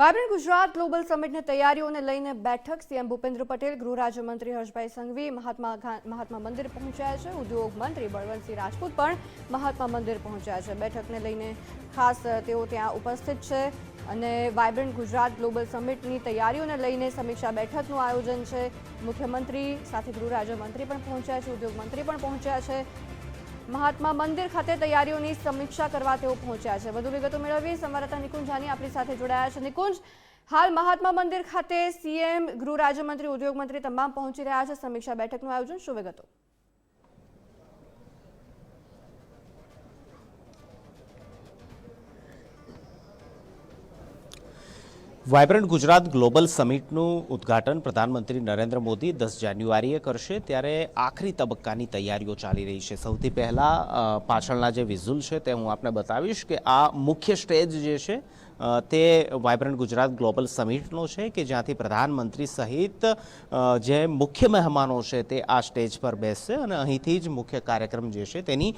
Vibrant Gujarat global સમિટની તૈયારીઓને લઈને બેઠક સીએમ ભૂપેન્દ્ર પટેલ, ગૃહ રાજ્યમંત્રી હર્ષભાઈ સંઘવી, મહાત્મા મહાત્મા મંદિર પહોંચ્યા છે. ઉદ્યોગ મંત્રી બળવંતસિંહ રાજપૂત પણ મહાત્મા મંદિર પહોંચ્યા છે. બેઠકને લઈને ખાસ તેઓ ત્યાં ઉપસ્થિત છે અને વાયબ્રન્ટ ગુજરાત ગ્લોબલ સમિટની તૈયારીઓને લઈને સમીક્ષા બેઠકનું આયોજન છે. મુખ્યમંત્રી સાથે ગૃહ રાજ્યમંત્રી પણ પહોંચ્યા છે ઉદ્યોગ મંત્રી પણ પહોંચ્યા છે. મહાત્મા મંદિર ખાતે તૈયારીઓની સમીક્ષા કરવા તેઓ પહોંચ્યા છે. વધુ વિગતો મેળવી સંવાદદાતા નિકુંજ જાની આપણી સાથે જોડાયા છે. નિકુંજ, હાલ મહાત્મા મંદિર ખાતે સીએમ, ગૃહ રાજ્યમંત્રી ઉદ્યોગ મંત્રી તમામ પહોંચી રહ્યા છે. સમીક્ષા બેઠકનું આયોજન. શું વિગતો? વાયબ્રન્ટ ગુજરાત ગ્લોબલ સમિટનું ઉદ્ઘાટન પ્રધાનમંત્રી નરેન્દ્ર મોદી દસ જાન્યુઆરીએ કરશે, ત્યારે આખરી તબક્કાની તૈયારીઓ ચાલી રહી છે. સૌથી પહેલાં પાછળના જે વિઝ્યુલ છે તે હું આપને બતાવીશ કે આ મુખ્ય સ્ટેજ જે છે તે વાયબ્રન્ટ ગુજરાત ગ્લોબલ સમિટનો છે કે જ્યાંથી પ્રધાનમંત્રી સહિત જે મુખ્ય મહેમાનો છે તે આ સ્ટેજ પર બેસશે અને અહીંથી જ મુખ્ય કાર્યક્રમ જે છે તેની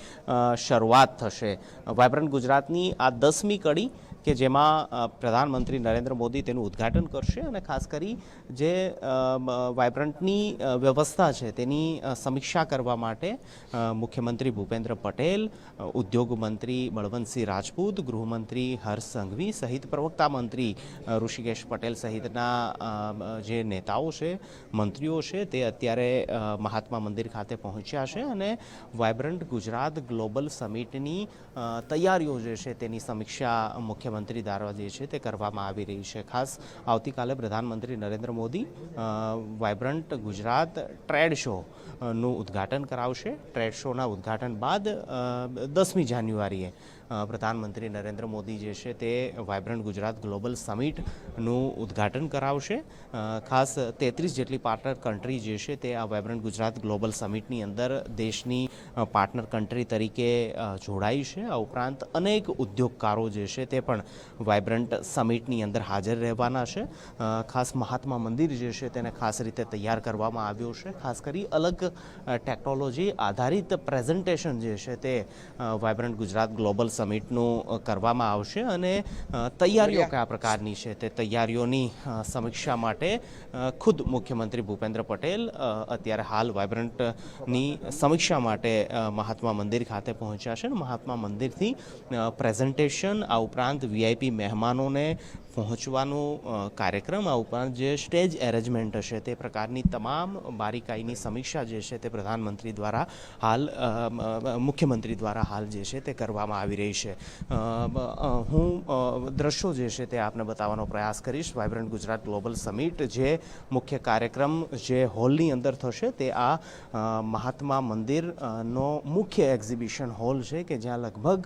શરૂઆત થશે. વાયબ્રન્ટ ગુજરાતની આ દસમી કડી કે જેમાં પ્રધાનમંત્રી નરેન્દ્ર મોદી તેનું ઉદ્ઘાટન કરશે અને ખાસ કરી જે વાયબ્રન્ટની વ્યવસ્થા છે તેની સમીક્ષા કરવા માટે મુખ્યમંત્રી ભૂપેન્દ્ર પટેલ ઉદ્યોગ મંત્રી બળવંતસિંહ રાજપૂત, ગૃહમંત્રી હર્ષ સંઘવી સહિત પ્રવક્તા મંત્રી ઋષિકેશ પટેલ સહિતના જે નેતાઓ છે, મંત્રીઓ છે તે અત્યારે મહાત્મા મંદિર ખાતે પહોંચ્યા છે અને વાયબ્રન્ટ ગુજરાત ગ્લોબલ સમિટની તૈયારીઓ જે છે તેની સમીક્ષા મુખ્યમંત્રી દ્વારા જે છે તે કરવામાં આવી રહી છે. ખાસ આવતીકાલે પ્રધાનમંત્રી Narendra Modi vibrant Gujarat trade show નું ઉદ્ઘાટન કરાવશે. ટ્રેડ શોના ઉદ્ઘાટન બાદ દસમી જાન્યુઆરીએ પ્રધાનમંત્રી નરેન્દ્ર મોદી જે છે તે વાયબ્રન્ટ ગુજરાત ગ્લોબલ સમિટનું ઉદ્ઘાટન કરાવશે. ખાસ તેત્રીસ જેટલી પાર્ટનર કન્ટ્રી જે છે તે આ વાયબ્રન્ટ ગુજરાત ગ્લોબલ સમિટની અંદર દેશની પાર્ટનર કન્ટ્રી તરીકે જોડાઈ છે. આ ઉપરાંત અનેક ઉદ્યોગકારો જે છે તે પણ વાયબ્રન્ટ સમિટની અંદર હાજર રહેવાના છે. ખાસ મહાત્મા મંદિર જે છે તેને ખાસ રીતે તૈયાર કરવામાં આવ્યું છે. ખાસ કરી અલગ ટેકનોલોજી આધારિત પ્રેઝન્ટેશન જે છે તે વાયબ્રન્ટ ગુજરાત ગ્લોબલ સમિટનું કરવામાં આવશે અને તૈયારીઓ કયા પ્રકારની છે તે તૈયારીઓની સમીક્ષા માટે ખુદ મુખ્યમંત્રી ભૂપેન્દ્ર પટેલ અત્યારે હાલ વાયબ્રન્ટની સમીક્ષા માટે મહાત્મા મંદિર ખાતે પહોંચ્યા છે મહાત્મા મંદિરથી પ્રેઝન્ટેશન આ ઉપરાંત વીઆઈપી મહેમાનોને પહોંચવાનો કાર્યક્રમ આ ઉપરાંત જે સ્ટેજ એરેન્જમેન્ટ હશે તે પ્રકારની તમામ બારીકાઈની સમીક્ષા જે છે તે પ્રધાનમંત્રી દ્વારા હાલ મુખ્યમંત્રી દ્વારા હાલ જે છે તે કરવામાં આવી રહી છે. હું દ્રશ્યો જે છે તે આપને બતાવવાનો પ્રયાસ કરીશ. વાઇબ્રન્ટ ગુજરાત ગ્લોબલ સમિટ જે મુખ્ય કાર્યક્રમ જે હોલની અંદર થશે તે આ મહાત્મા મંદિર નો મુખ્ય એક્ઝિબિશન હોલ છે કે જ્યાં લગભગ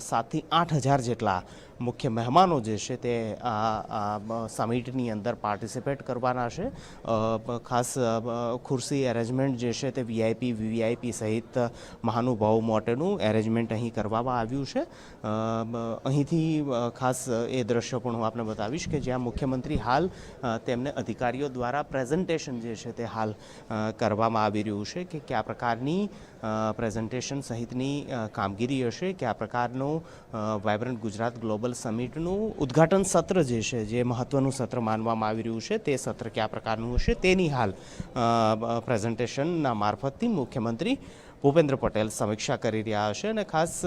સાતથી આઠ હજાર જેટલા મુખ્ય મહેમાનો જે છે તે આ સમિટની અંદર પાર્ટિસિપેટ કરવાના છે. ખાસ ખુરશી એરેન્જમેન્ટ જે છે તે વીઆઈપી વીવીઆઈપી સહિત મહાનુભાવો માટેનું એરેન્જમેન્ટ અહીં કરવામાં આવ્યું છે. અહીંથી ખાસ એ દ્રશ્ય પણ હું આપને બતાવીશ કે જ્યાં મુખ્યમંત્રી હાલ તેમને અધિકારીઓ દ્વારા પ્રેઝન્ટેશન જે છે તે હાલ કરવામાં આવી રહ્યું છે કે કયા પ્રકારની પ્રેઝન્ટેશન સહિતની કામગીરી હશે, કયા પ્રકારનું વાયબ્રન્ટ ગુજરાત ગ્લોબલ સમિટનું ઉદ્ઘાટન સત્ર જે છે, જે મહત્વનું સત્ર માનવામાં આવી રહ્યું છે, તે સત્ર કયા પ્રકારનું હશે તેની હાલ પ્રેઝન્ટેશનના મારફતથી મુખ્યમંત્રી ભૂપેન્દ્ર પટેલ સમીક્ષા કરી રહ્યા હશે અને ખાસ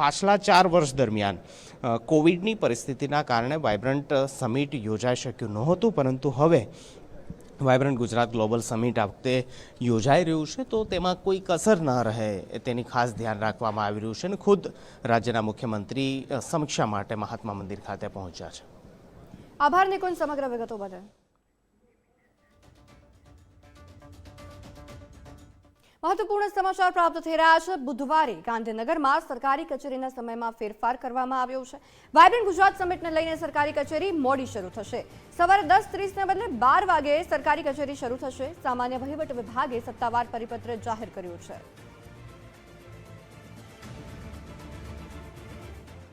પાછલા ચાર વર્ષ દરમિયાન કોવિડની પરિસ્થિતિના કારણે વાયબ્રન્ટ સમિટ યોજાઈ શક્યું નહોતું, પરંતુ હવે વાયબ્રન્ટ ગુજરાત ગ્લોબલ સમિટ આ વખતે યોજાઈ રહ્યું છે, તો તેમાં કોઈ કસર ન રહે તેની ખાસ ધ્યાન રાખવામાં આવી રહ્યું છે અને ખુદ રાજ્યના મુખ્યમંત્રી સમીક્ષા માટે મહાત્મા મંદિર ખાતે પહોંચ્યા છે. આભાર નિકુંજ સમગ્ર વિગતો બદલ. મહત્વપૂર્ણ સમાચાર પ્રાપ્ત થઈ રહ્યા છે. બુધવારે ગાંધીનગરમાં સરકારી કચેરીના સમયમાં ફેરફાર કરવામાં આવ્યો છે. વાયબ્રન્ટ ગુજરાત સમિટને લઈને સરકારી કચેરી મોડી શરૂ થશે. સવારે દસ ત્રીસને બદલે બાર વાગે સરકારી કચેરી શરૂ થશે. સામાન્ય વહીવટ વિભાગે સત્તાવાર પરિપત્ર જાહેર કર્યો છે.